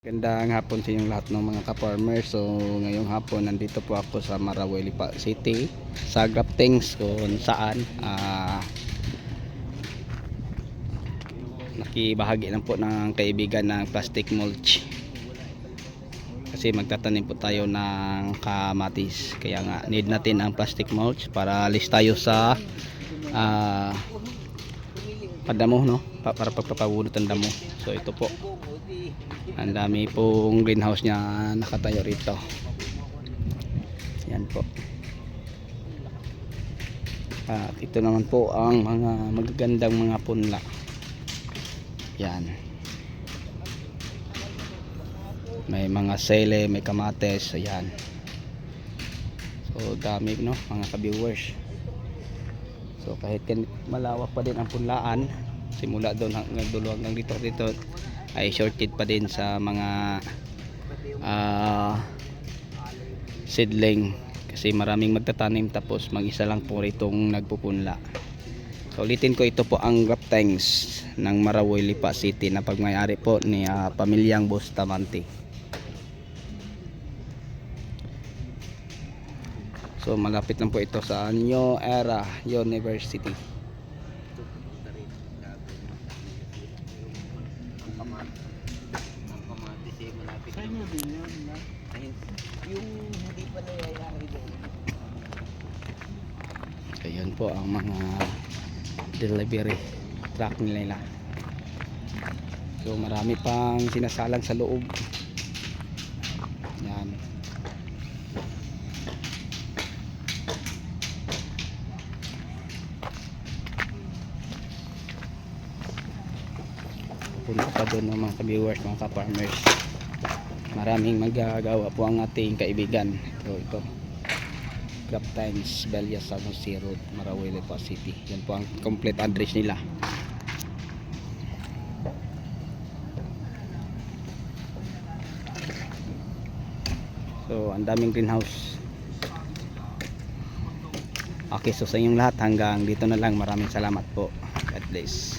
Gandang hapon sa inyong lahat ng mga ka-farmer. So ngayong hapon nandito po ako sa Maraway Lipa City sa Graptings kung saan ah, nakibahagi lang po ng kaibigan ng plastic mulch. Kasi magtatanim po tayo ng kamatis. Kaya nga need natin ang plastic mulch para alis tayo sa ah, padamo no Pa- para pagpapabunot ng damo. So ito po ang dami pong greenhouse niya nakatayo rito. Yan po. At ito naman po ang mga magagandang mga punla. Yan. May mga sele, may kamates, ayan. So dami no, mga ka-viewers. So kahit malawak pa din ang punlaan, simula doon hanggang dulo hanggang dito dito ay shorted pa din sa mga ah, seedling kasi maraming magtatanim tapos mag-isa lang po itong nagpupunla. So ulitin ko ito po ang Graptangs ng Marawoy Lipa City na pagmayari po ni ah, pamilyang Bustamante. So malapit lang po ito sa New Era University. Ayun po ang mga delivery truck nila. So marami pang sinasalang sa loob. Yan. Punta pa doon ng mga ka-viewers, mga ka-farmers. Maraming magagawa po ang ating kaibigan. So ito. Grab Times, Belia Jose Road, Marawele pa City. Yan po ang complete address nila. So, ang daming greenhouse. Okay, so sa inyong lahat hanggang dito na lang. Maraming salamat po. God bless.